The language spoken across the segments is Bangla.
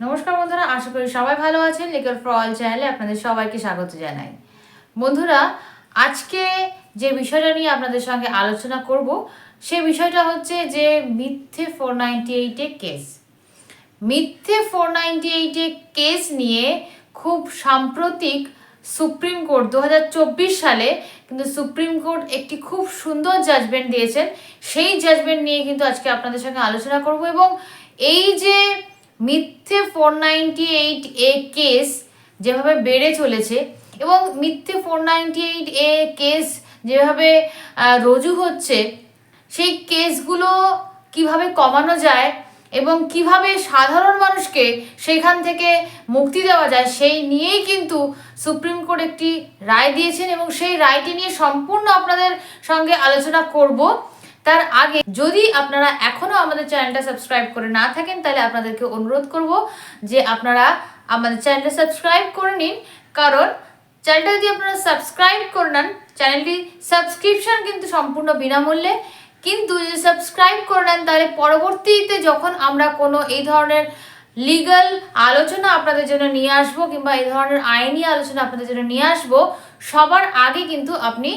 নমস্কার বন্ধুরা, আশা করি সবাই ভালো আছেন। লিগাল ফর অল চ্যানেলে আপনাদের সবাইকে স্বাগত জানাই। বন্ধুরা, আজকে যে বিষয়টা নিয়ে আপনাদের সঙ্গে আলোচনা করব, সে বিষয়টা হচ্ছে যে মিথ্যে four ninety eight A case মিথ্যে four ninety eight A case নিয়ে খুব সাম্প্রতিক সুপ্রিম কোর্ট দু হাজার চব্বিশ সালে কিন্তু সুপ্রিম কোর্ট একটি খুব সুন্দর জাজমেন্ট দিয়েছেন। সেই জাজমেন্ট নিয়ে কিন্তু আজকে আপনাদের সঙ্গে আলোচনা করব এবং এই যে মিথ্যে four ninety eight A case যেভাবে বেড়ে চলেছে এবং মিথ্যে four ninety eight A case যেভাবে রজু হচ্ছে, সেই কেসগুলো কীভাবে কমানো যায় এবং কীভাবে সাধারণ মানুষকে সেখান থেকে মুক্তি দেওয়া যায়, সেই নিয়েই কিন্তু সুপ্রিম কোর্ট একটি রায় দিয়েছেন এবং সেই রায়টি নিয়ে সম্পূর্ণ আপনাদের সঙ্গে আলোচনা করব। তার আগে যদি আপনারা এখনও আমাদের চ্যানেলটা সাবস্ক্রাইব করে না থাকেন, তাহলে আপনাদেরকে অনুরোধ করব যে আপনারা আমাদের চ্যানেলটা সাবস্ক্রাইব করে নিন। কারণ চ্যানেলটা যদি আপনারা সাবস্ক্রাইব করে নেন, চ্যানেলটি সাবস্ক্রিপশন কিন্তু সম্পূর্ণ বিনামূল্যে। কিন্তু যদি সাবস্ক্রাইব করে নেন, তাহলে পরবর্তীতে যখন আমরা কোনো এই ধরনের লিগ্যাল আলোচনা আপনাদের জন্য নিয়ে আসব কিংবা এই ধরনের আইনি আলোচনা আপনাদের জন্য নিয়ে আসব, সবার আগে কিন্তু আপনি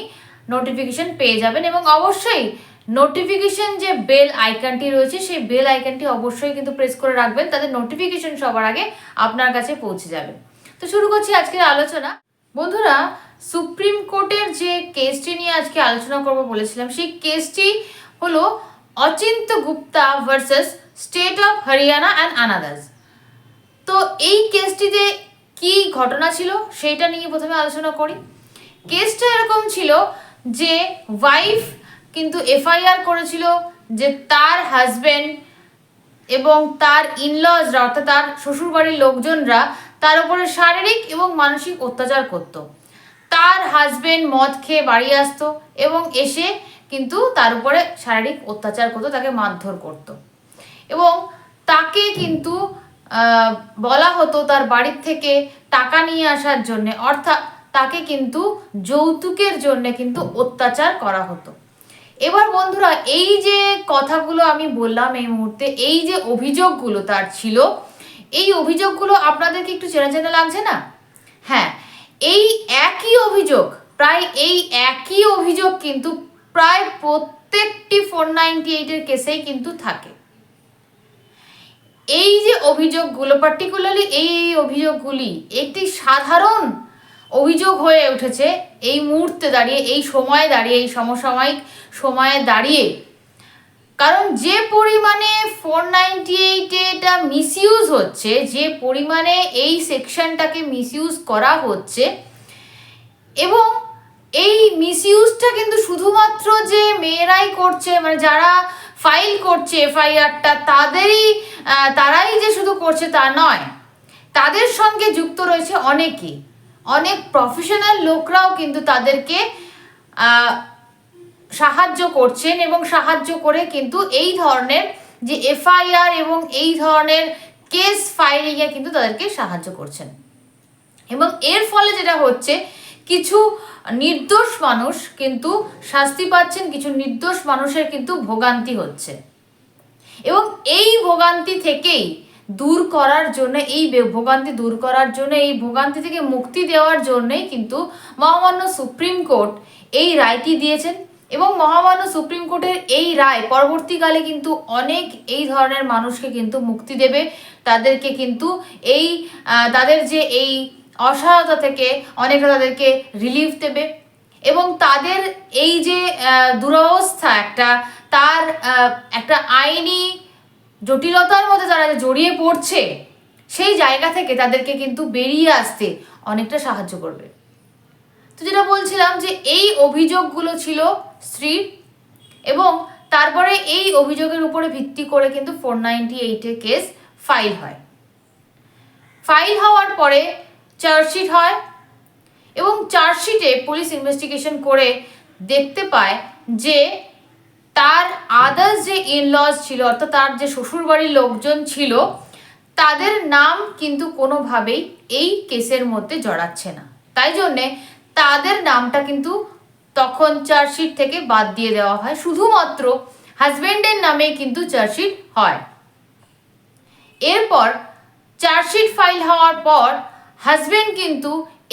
নোটিফিকেশন পেয়ে যাবেন এবং অবশ্যই নোটিফিকেশন যে বেল আইকনটি রয়েছে, সেই বেল আইকনটি অবশ্যই কিন্তু প্রেস করে রাখবেন তাদের নোটিফিকেশন সবার আগে আপনার কাছে পৌঁছে যাবে। তো শুরু করছি আজকের আলোচনা। বন্ধুরা, সুপ্রিম কোর্টের যে কেসটি নিয়ে আজকে আলোচনা করব বলেছিলাম, সেই কেসটি হলো Achintya Gupta versus state of Haryana and others তো এই কেসটিতে কি ঘটনা ছিল, সেইটা নিয়ে প্রথমে আলোচনা করি। কেসটা এরকম ছিল যে ওয়াইফ কিন্তু এফআইআর করেছিল যে তার হাজবেন্ড এবং তার ইনলজরা অর্থাৎ তার শ্বশুরবাড়ির লোকজনরা তার উপরে শারীরিক এবং মানসিক অত্যাচার করত। তার হাজবেন্ড মদ খেয়ে বাড়ি আসতো এবং এসে কিন্তু তার উপরে শারীরিক অত্যাচার করতো, তাকে মারধর করতো। এবং তাকে কিন্তু বলা হতো তার বাড়ির থেকে টাকা নিয়ে আসার জন্যে, অর্থাৎ তাকে কিন্তু যৌতুকের জন্যে কিন্তু অত্যাচার করা হতো। এবার বন্ধুরা, এই যে কথাগুলো আমি বললাম এই মুহূর্তে, এই যে অভিযোগগুলো তার ছিল, এই অভিযোগগুলো আপনাদেরকে একটু চেনা চেনা লাগছে না? হ্যাঁ এই একই অভিযোগ, প্রায় এই একই অভিযোগ কিন্তু প্রায় প্রত্যেকটি ফোর নাইনটি এইটের কেসেই কিন্তু থাকে। এই যে অভিযোগগুলো পার্টিকুলারলি এই অভিযোগগুলি, একটি সাধারণ অভিযোগ হয়ে উঠেছে, এই মুহূর্তে দাঁড়িয়ে, এই সময়ে দাঁড়িয়ে, এই সমসাময়িক সময়ে দাঁড়িয়ে। কারণ যে পরিমাণে ফোর নাইনটি এইটে এটা মিসইউজ হচ্ছে, যে পরিমাণে এই সেকশনটাকে মিসইউজ করা হচ্ছে, এবং এই মিসইউজটা কিন্তু শুধুমাত্র যে মেয়েরাই করছে মানে যারা ফাইল করছে এফআইআরটা তাদেরই তারাই যে শুধু করছে তা নয়, তাদের সঙ্গে যুক্ত রয়েছে অনেকেই অনেক প্রফেশনাল লোকরাও কিন্তু তাদেরকে সাহায্য করছেন এবং সাহায্য করে কিন্তু এই ধরনের যে এফআইআর এবং এই ধরনের কেস ফাইলিংয়ে কিন্তু তাদেরকে সাহায্য করছেন। এবং এর ফলে যেটা হচ্ছে, কিছু নির্দোষ মানুষ কিন্তু শাস্তি পাচ্ছেন, কিছু নির্দোষ মানুষের কিন্তু ভোগান্তি হচ্ছে। এবং এই ভোগান্তি থেকেই দূর করার জন্য, এই ভোগান্তি দূর করার জন্য, এই ভোগান্তি থেকে মুক্তি দেওয়ার জন্যই কিন্তু মহামান্য সুপ্রিম কোর্ট এই রায়টি দিয়েছেন। এবং মহামান্য সুপ্রিম কোর্টের এই রায় পরবর্তীকালে কিন্তু অনেক এই ধরনের মানুষকে কিন্তু মুক্তি দেবে। তাদেরকে কিন্তু এই তাদের যে এই অসহায়তা থেকে অনেকটা তাদেরকে রিলিফ দেবে। এবং তাদের এই যে দুরবস্থা একটা, তার একটা আইনি জটিলতার মধ্যে তারা জড়িয়ে পড়ছে, সেই জায়গা থেকে তাদেরকে কিন্তু বেরিয়ে আসতে অনেকটা সাহায্য করবে। তো যেটা বলছিলাম যে এই অভিযোগগুলো ছিল স্ত্রীর এবং তারপরে এই অভিযোগের উপরে ভিত্তি করে কিন্তু four ninety eight A case file হয়। ফাইল হওয়ার পরে চার্জশিট হয় এবং চার্জশিটে পুলিশ ইনভেস্টিগেশন করে দেখতে পায় যে তার আদার্স যে ইনলজ ছিল, অর্থাৎ তার যে শ্বশুরবাড়ির লোকজন ছিল, তাদের নাম কিন্তু কোনোভাবেই এই কেসের মধ্যে জড়াচ্ছে না। তাই জন্যে তাদের নামটা কিন্তু তখন চার্জশিট থেকে বাদ দিয়ে দেওয়া হয়। শুধুমাত্র হাজবেন্ডের নামে কিন্তু চার্জশিট হয়। এরপর চার্জশিট ফাইল হওয়ার পর হাজবেন্ড কিন্তু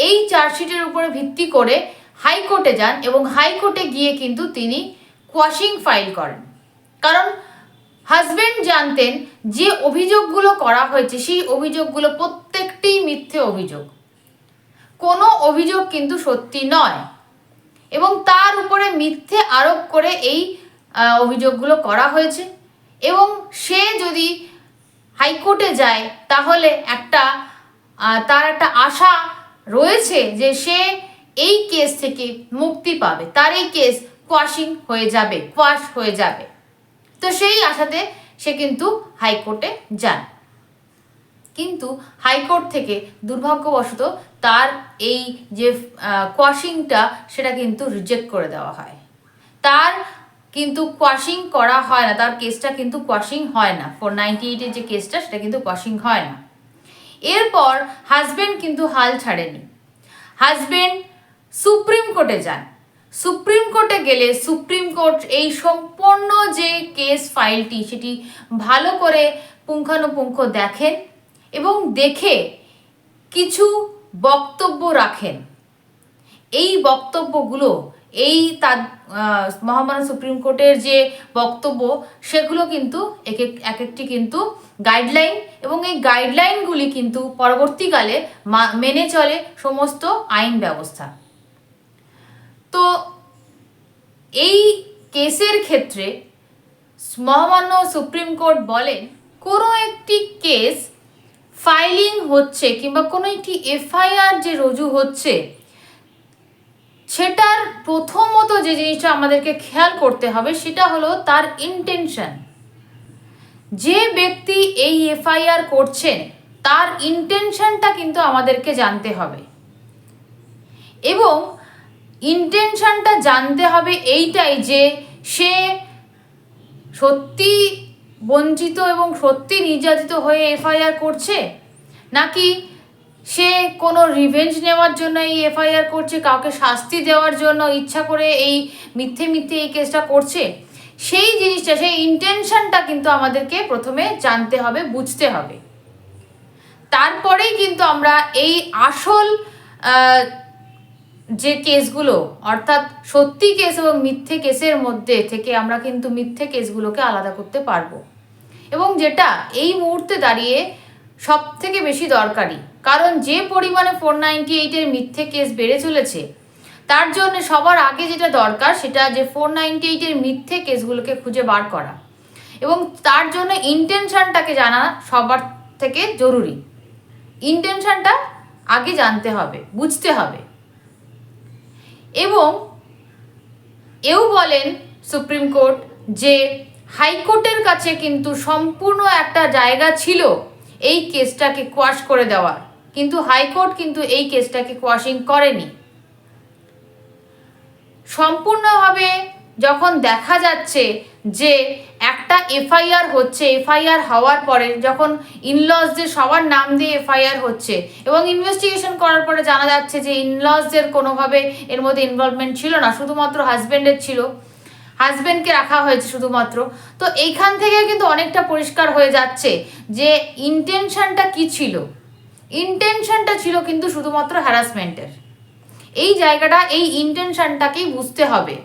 এই চার্জশিটের উপরে ভিত্তি করে হাইকোর্টে যান এবং হাইকোর্টে গিয়ে কিন্তু তিনি কোয়াশিং ফাইল করেন। কারণ হাজবেন্ড জানতেন যে অভিযোগগুলো করা হয়েছে, সেই অভিযোগগুলো প্রত্যেকটি মিথ্যে অভিযোগ। কোনো অভিযোগ কিন্তু সত্যি নয়। এবং তার উপরে মিথ্যে আরোপ করে এই অভিযোগগুলো করা হয়েছে। এবং সে যদি হাইকোর্টে যায়, তাহলে একটা তার একটা আশা রয়েছে যে সে এই কেস থেকে মুক্তি পাবে। তার এই কেস কোয়াশিং হয়ে যাবে কোয়াশ হয়ে যাবে। তো সেই আশাতে সে কিন্তু হাইকোর্টে যান। কিন্তু হাইকোর্ট থেকে দুর্ভাগ্যবশত তার এই যে কোয়াশিংটা সেটা কিন্তু রিজেক্ট করে দেওয়া হয়। তার কিন্তু কোয়াশিং করা হয় না, তার কেসটা কিন্তু কোয়াশিং হয় না। ফোর নাইনটি এইটের যে কেসটা, সেটা কিন্তু কোয়াশিং হয় না। এরপর হাজবেন্ড কিন্তু হাল ছাড়েনি। হাজবেন্ড সুপ্রিম কোর্টে যান। সুপ্রিম কোর্টে গেলে সুপ্রিম কোর্ট এই সম্পূর্ণ যে কেস ফাইলটি সেটি ভালো করে পুঙ্খানুপুঙ্খ দেখেন এবং দেখে কিছু বক্তব্য রাখেন। এই বক্তব্যগুলো এই তার আহ, মহামান্য সুপ্রিম কোর্টের যে বক্তব্য সেগুলো কিন্তু এক এক এক একটি কিন্তু গাইডলাইন এবং এই গাইডলাইনগুলি কিন্তু পরবর্তীকালে মেনে চলে সমস্ত আইন ব্যবস্থা। তো এই কেসের ক্ষেত্রে মহামান্য সুপ্রিম কোর্ট বলেন, কোনো একটি কেস ফাইলিং হচ্ছে কিংবা কোনো একটি এফআইআর যে রুজু হচ্ছে, সেটার প্রথমত যে জিনিসটা আমাদেরকে খেয়াল করতে হবে সেটা হলো তার ইন্টেনশন যে ব্যক্তি এই এফআইআর করছেন, তার ইন্টেনশনটা কিন্তু আমাদেরকে জানতে হবে। এবং ইন্টেনশনটা জানতে হবে এইটাই যে সে সত্যি বঞ্চিত এবং সত্যি নির্যাতিত হয়ে এফআইআর করছে? নাকি সে কোনো রিভেঞ্জ নেওয়ার জন্য এই এফআইআর করছে, কাউকে শাস্তি দেওয়ার জন্য ইচ্ছা করে এই মিথ্যে মিথ্যে এই কেসটা করছে? সেই জিনিসটা, সেই ইন্টেনশনটা কিন্তু আমাদেরকে প্রথমে জানতে হবে, বুঝতে হবে। তারপরেই কিন্তু আমরা এই আসল যে কেসগুলো, অর্থাৎ সত্যি কেস এবং মিথ্যে কেসের মধ্যে থেকে আমরা কিন্তু মিথ্যে কেসগুলোকে আলাদা করতে পারব। এবং যেটা এই মুহূর্তে দাঁড়িয়ে সব থেকে বেশি দরকারি, কারণ যে পরিমাণে ফোর নাইনটি এইটের মিথ্যে কেস বেড়ে চলেছে, তার জন্য সবার আগে যেটা দরকার সেটা যে ফোর নাইনটি এইটের মিথ্যে কেসগুলোকে খুঁজে বার করা। এবং তার জন্য ইন্টেনশনটাকে জানা সবার থেকে জরুরি। ইন্টেনশনটা আগে জানতে হবে, বুঝতে হবে। এবং এও বলেন সুপ্রিম কোর্ট যে হাইকোর্টের কাছে কিন্তু সম্পূর্ণ একটা জায়গা ছিল এই কেসটাকে কোয়াশ করে দেওয়ার। কিন্তু হাইকোর্ট কিন্তু এই কেসটাকে কোয়াশিং করেনি। সম্পূর্ণভাবে যখন দেখা যাচ্ছে যে একটা এফআইআর হচ্ছে, এফআইআর হওয়ার পরে যখন ইনলসদের সবার নাম দিয়ে এফআইআর হচ্ছে এবং ইনভেস্টিগেশন করার পরে জানা যাচ্ছে যে ইনলসদের কোনোভাবে এর মধ্যে ইনভলভমেন্ট ছিল না, শুধুমাত্র হাজব্যান্ডের ছিল। হাজব্যান্ডকে রাখা হয়েছে শুধুমাত্র। তো এইখান থেকে কিন্তু অনেকটা পরিষ্কার হয়ে যাচ্ছে যে ইন্টেনশনটা কি ছিল? ইন্টেনশনটা ছিল কিন্তু শুধুমাত্র হ্যারাসমেন্টের এই জায়গাটা, এই ইন্টেনশনটাকেই বুঝতে হবে।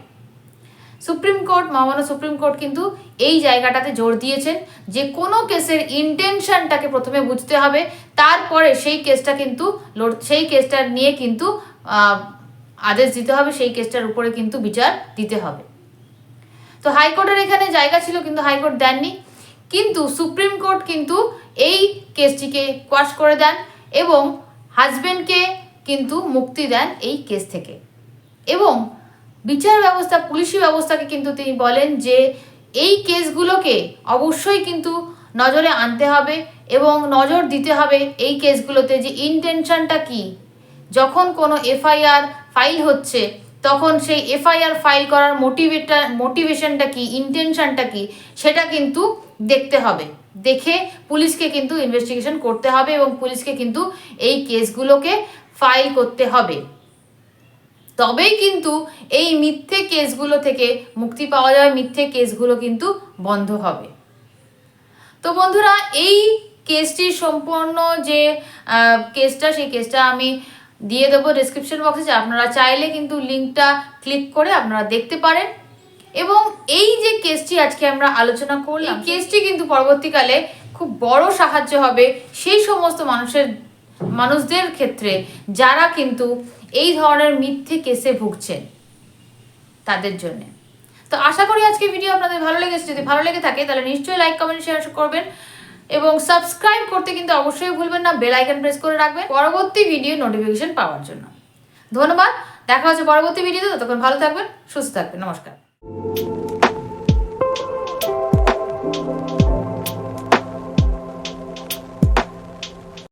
সুপ্রিম কোর্ট মহামান্য সুপ্রিম কোর্ট কিন্তু এই জায়গাটাতে জোর দিয়েছেন যে কোনো কেসের ইন্টেনশনটাকে প্রথমে বুঝতে হবে, তারপরে সেই কেসটা কিন্তু সেই কেসটা নিয়ে কিন্তু আদেশ দিতে হবে, সেই কেসটার উপরে কিন্তু বিচার দিতে হবে। তো হাইকোর্টের এখানে জায়গা ছিল কিন্তু হাইকোর্ট দেননি। কিন্তু সুপ্রিম কোর্ট কিন্তু এই কেসটিকে কোয়াশ করে দেন এবং হাজবেন্ডকে কিন্তু মুক্তি দেন এই কেস থেকে। এবং বিচার ব্যবস্থা, পুলিশি ব্যবস্থাকে কিন্তু তিনি বলেন যে এই কেসগুলোকে অবশ্যই কিন্তু নজরে আনতে হবে এবং নজর দিতে হবে এই কেসগুলোতে যে ইন্টেনশনটা কি। যখন কোনো এফআইআর ফাইল হচ্ছে, তখন সেই এফআইআর ফাইল করার মোটিভেটা মোটিভেশনটা কি ইন্টেনশনটা কি, সেটা কিন্তু দেখতে হবে। দেখে পুলিশকে কিন্তু ইনভেস্টিগেশন করতে হবে এবং পুলিশকে কিন্তু এই কেসগুলোকে ফাইল করতে হবে। তবেই কিন্তু এই মিথ্যে কেসগুলো থেকে মুক্তি পাওয়া যাবে মিথ্যে কেসগুলো কিন্তু বন্ধ হবে। তো বন্ধুরা, এই কেসটির সম্পূর্ণ যে কেসটা, সেই কেসটা আমি দিয়ে দেবো ডিসক্রিপশন বক্সে আপনারা চাইলে কিন্তু লিঙ্কটা ক্লিক করে আপনারা দেখতে পারেন। এবং এই যে কেসটি আজকে আমরা আলোচনা করলাম কেসটি কিন্তু পরবর্তীকালে খুব বড় সাহায্য হবে সেই সমস্ত মানুষের, মানুষদের ক্ষেত্রে, যারা কিন্তু এই ধরনের মিথ্যে কেসে ভুগছেন তাদের জন্য। তো আশা করি আজকে ভিডিও আপনাদের ভালো লেগেছে। যদি ভালো লেগে থাকে, তাহলে নিশ্চয়ই লাইক কমেন্ট শেয়ার করবেন এবং সাবস্ক্রাইব করতে কিন্তু অবশ্যই ভুলবেন না। বেল আইকন প্রেস করে রাখবেন পরবর্তী ভিডিও নোটিফিকেশন পাওয়ার জন্য। ধন্যবাদ। দেখা হচ্ছে পরবর্তী ভিডিওতে ততক্ষণ ভালো থাকবেন, সুস্থ থাকবেন। নমস্কার।